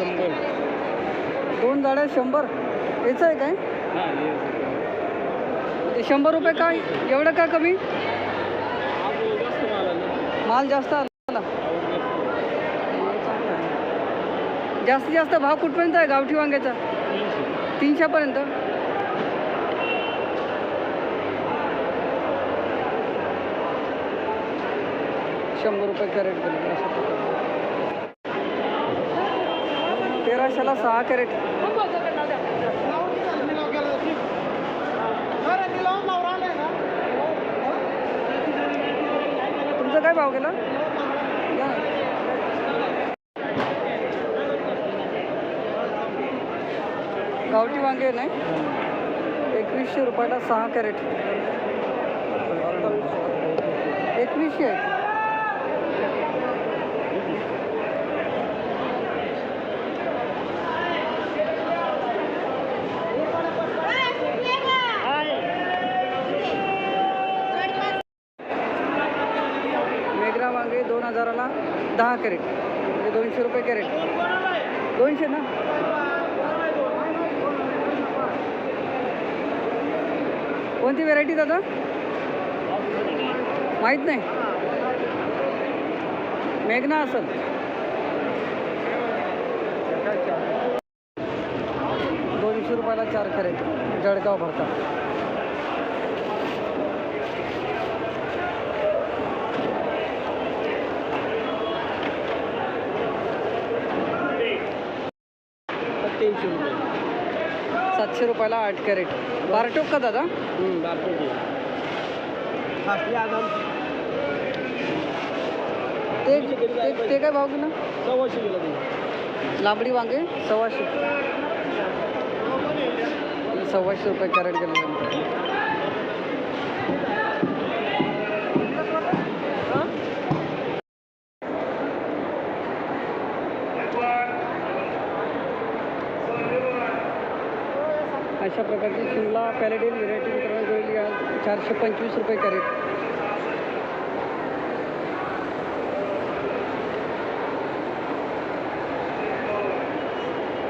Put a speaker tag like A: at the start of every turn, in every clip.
A: शंभर.
B: दोन जाड्या शंभर. याचं आहे काय?
A: हां हे
B: ते शंभर रुपये काय? एवढं का कमी?
A: आपलं जास्त माल आला.
B: माल जास्त आला. जास्तीत जास्त भाव कुठपर्यंत आहे गावठी वांग्याचा?
A: तीनशे.
B: तीनशेपर्यंत? शंभर रुपये कॅरेट गेले अशा तेराशेला सहा कॅरेट. तुमचा काय भाव गेला? गावठी वांगे नाही. एकवीसशे रुपयाला सहा कॅरेट. एकवीसशे आहे मेघना वांगे दोन हजाराला दहा कॅरेट. म्हणजे दोनशे रुपये कॅरेट. दोनशे ना? कोणती व्हेरायटी दादा? माहीत नाही. मेघना असेल. दोनशे रुपयाला चार कॅरेट. जळगाव भरता.
A: सत्याऐंशी रुपये.
B: सातशे रुपयाला आठ कॅरेट. बारटोक का दादा? ते ते- काय भाव गेलं?
A: सव्वाशे
B: लांबडी वांगे सव्वाशे. सव्वाशे रुपये कॅरेट गेले. अशा प्रकारची शिमला पॅलेडियन व्हेरायटी वितरण केलेली आज चारशे पंचवीस रुपये कॅरेट.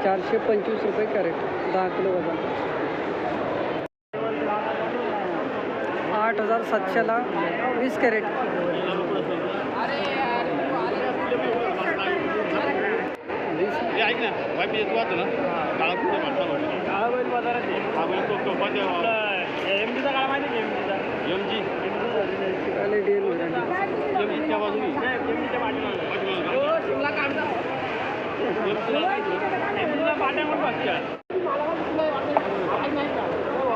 B: चारशे पंचवीस रुपये कॅरेट दहा किलो वजन. आठ हजार सातशेला वीस कॅरेट वीस
A: हे मी येतो आता ना. काळा कुठे म्हणता काळा बैल बाजारात हा बैल तो तो पण एम जीचा काळा माहिती एम जीचा एम जी एम जीच्या बाजूनी. एम जीच्या पाठीमागे.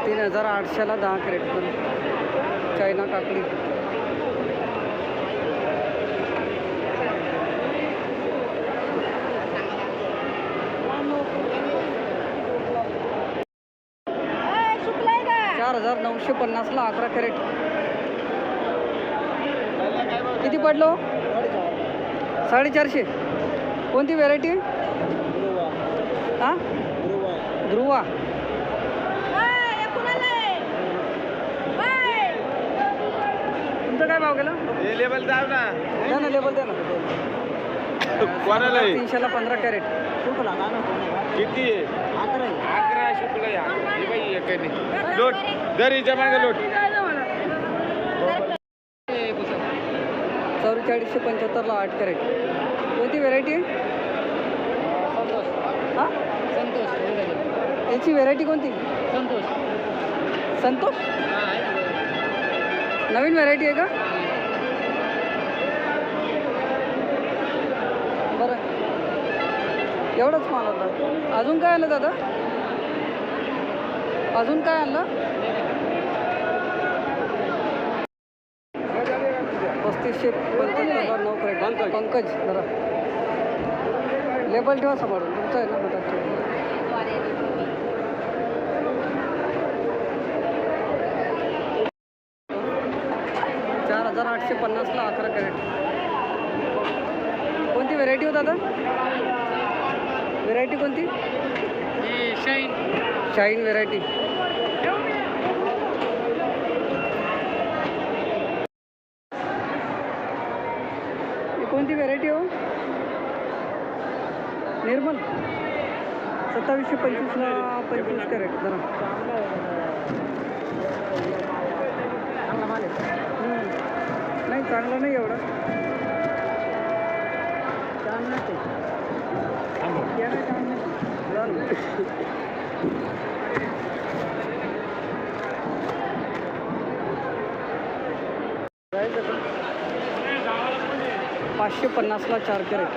B: तीन हजार आठशेला दहा कॅरेट पण. चायना काकडी चार हजार नऊशे पन्नासला अकरा कॅरेट. किती पडलो? साडेचारशे. कोणती व्हेरायटी हां? ध्रुवा तुमचं काय भाव गेला?
A: हे ना.
B: द्या ना लेबल द्या ना? तीनशेला पंधरा कॅरेट.
A: किती आहे? अकरा शुक्ल या लोट दरीच्या मागे लोट.
B: चौवेचाळीसशे पंच्याहत्तरला आठ कॅरेट. कोणती व्हेरायटी हां?
C: संतोष
B: याची व्हेरायटी कोणती?
C: संतोष.
B: संतोष नवीन व्हेरायटी आहे का? बरं. एवढंच माल होता. अजून काय आलं दादा? अजून काय आणलं? पस्तीसशे नऊ कॅरेट. पंकज. जरा. लेबल ठेवा सांभाळून. तुमचं आहे ना हातात चार हजार आठशे पन्नासला अकरा कॅरेट. कोणती व्हेरायटी होता आता व्हेरायटी कोणती?
C: शाईन
B: शाईन व्हेरायटी कोणती व्हेरायटी हो? निर्मल. सत्तावीसशे पंचवीसला पंचवीस कॅरेट जरा. नाही चांगला नाही एवढा. नाही ते. या नाही छान नाही. झालं. जायचं का? पाचशे पन्नासला चार कॅरेट.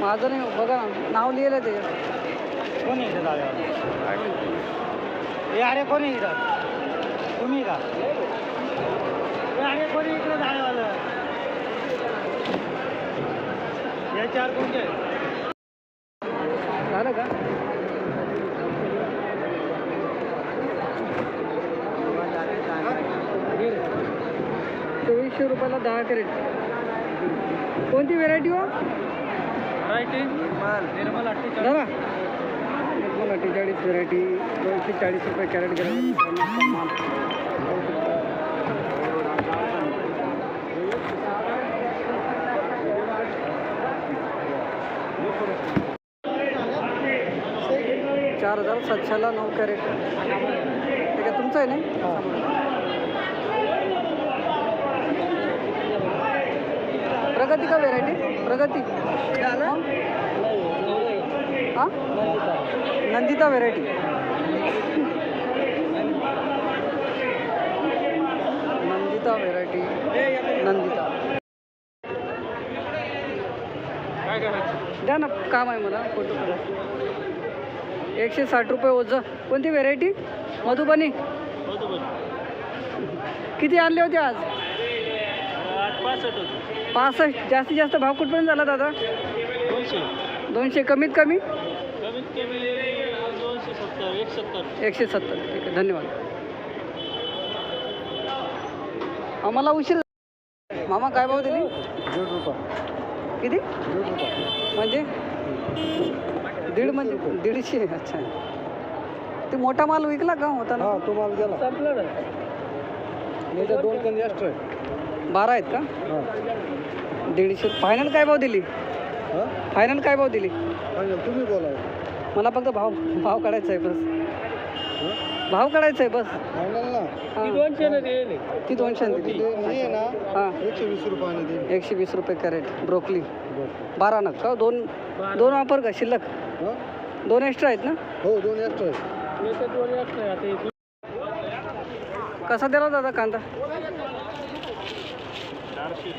B: माझं नाही बघा ना नाव लिहिलं त्याच्यात
A: कोण हे अरे कोण इथं? तुम्ही का? अरे कोणी इकडे जागेवालं? या चार कोणते?
B: झालं का? चोवीसशे रुपयाला दहा कॅरेट. कोणती व्हेरायटी हो?
A: निर्मल. अठ्ठेचाळीस.
B: दादा निर्मल अठ्ठेचाळीस व्हेरायटी दोनशे चाळीस रुपये कॅरेट चार हजार सातशेला नऊ कॅरेट. ठीक आहे तुमचं आहे ना? प्रगती का व्हेरायटी प्रगती. हां? Nandita variety Nandita variety Nandita. द्या ना काम आहे मला फोटो करा एकशे साठ रुपये ओझं. कोणती व्हेरायटी मधुबनी. किती आणले होते आज?
A: पासष्ट होते.
B: पासष्ट. जास्तीत जास्त भाव कुठपर्यंत झाला दादा?
A: दोनशे.
B: दोनशे. कमीत कमी?
A: कमीत कमी दोनशे सत्तर एक सत्तर.
B: एकशे सत्तर. ठीक आहे धन्यवाद. आम्हाला उशीर मामा काय भाव दिली?
A: दीड रुपये.
B: किती?
A: दीड रुपये.
B: म्हणजे? दीड म्हणजे दीडशे. अच्छा. ते मोठा माल विकला का होता ना?
A: हा तो माल गेला.
B: संपलं
A: दोन कण जास्त आहे.
B: बारा आहेत का?
A: हां.
B: दीडशे. फायनल काय भाव दिली?
A: हां?
B: फायनल काय भाव दिली?
A: तुम्ही बोला.
B: मला फक्त भाव भाव काढायचा आहे बस. भाव काढायचा आहे बस. हां. ती दोनशे दिली.
A: नाही आहे ना?
B: हां.
A: एकशे वीस
B: रुपये कॅरेट ब्रोकली. बारा. नग का? दोन दोन वापर का? शिल्लक?
A: हां?
B: दोन एक्स्ट्रा आहेत ना?
A: हो दोन एक्स्ट्रा आहे दोन एक्स्ट्रा आहे. आता
B: कसा दिला दादा कांदा?
A: चारशे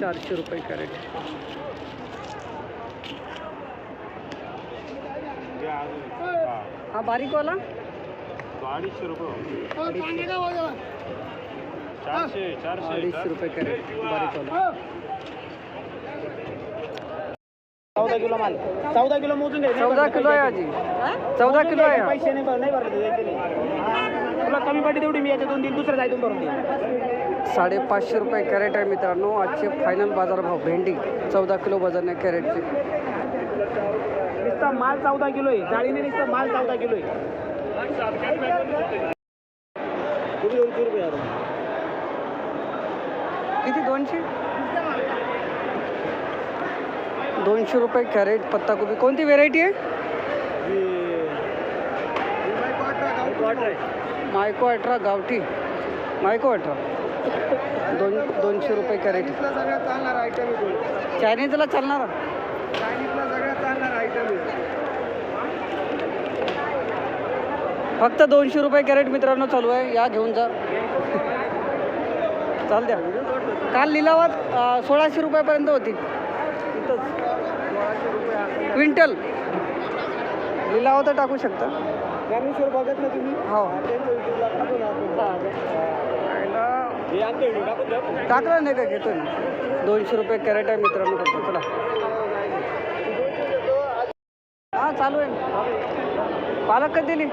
A: चारशे
B: रुपये कॅरेट. हा बारीकवाला
A: अडीचशे रुपये. चारशे चारशे
B: अडीचशे रुपये कॅरेट बारीकवाला
A: चौदा किलो माल. चौदा किलो मोजून
B: चौदा किलो आहे आजी. चौदा किलो आहे. हा.
A: पैसे नाही भर- नाही भरले. तुला कमी पडली तेवढी मी याच्या दोन तीन दुसऱ्या जायतून भरून
B: साडेपाचशे रुपये कॅरेट आहे मित्रांनो. आजचे फायनल बाजारभाव भेंडी चौदा किलो वजन आहे कॅरेटची.
A: नुसता माल चौदा किलो आहे. जाळीने नुसता माल चौदा किलो आहे.
B: किती? दोनशे? दोनशे रुपये कॅरेट पत्ताकोबी कोणती व्हेरायटी आहे? मायको अठरा गावठी. मायको अठरा. दोन दोनशे रुपये कॅरेट.
A: चालणार आयटम
B: चायनीजला
A: चायनीजला सगळ्यात चालणार? आयटम
B: फक्त दोनशे रुपये कॅरेट मित्रांनो चालू आहे. या घेऊन जा. चाल द्या. काल लिलावात सोळाशे रुपयापर्यंत होती. क्विंटल. लिलावा तर टाकू शकता.
A: ज्ञानेश्वर बघत ना तुम्ही?
B: हो.
A: हे
B: टाकलं नाही का घेतो ना दोनशे रुपये कॅरेट आहे मित्रांनो फक्त चला. हां चालू आहे. ना पालक कधी दिली?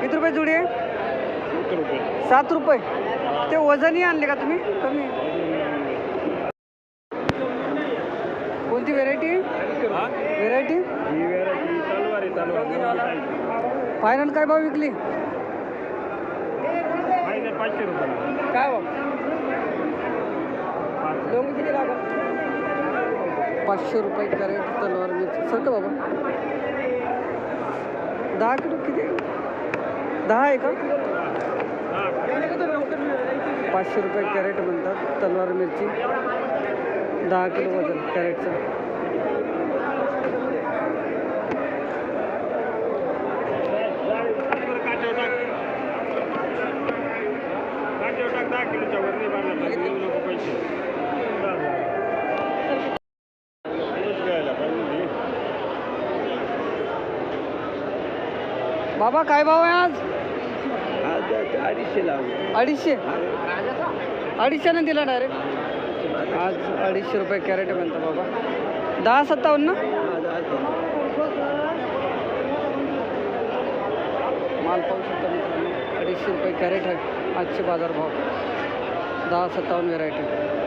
B: किती रुपये जुडी आहे? सात रुपये. ते वजनही आणले का तुम्ही? कमी कोणती व्हेरायटी व्हेरायटी
A: ही व्हेरायटी आहे
B: फायनल काय भाव विकली?
A: पाचशे रुपये
B: काय भाव? किती पाचशे रुपये कॅरेट तलवार मिरची सर का बाबा. दहा किलो किती? दहा आहे का? पाचशे रुपये कॅरेट म्हणतात तलवार मिरची. दहा किलो वजन कॅरेटचं. बाबा काय भाव आहे आज?
A: अडीचशे लाव
B: अडीचशे? अडीचशेने दिला डायरेक्ट आज अडीचशे रुपये कॅरेट म्हणतो बाबा. दहा सत्तावन्न? माल पाहू शकता मित्रांनो अडीचशे रुपये कॅरेट आहे आजचे बाजार भाव. दहा सत्तावन्न व्हेरायटी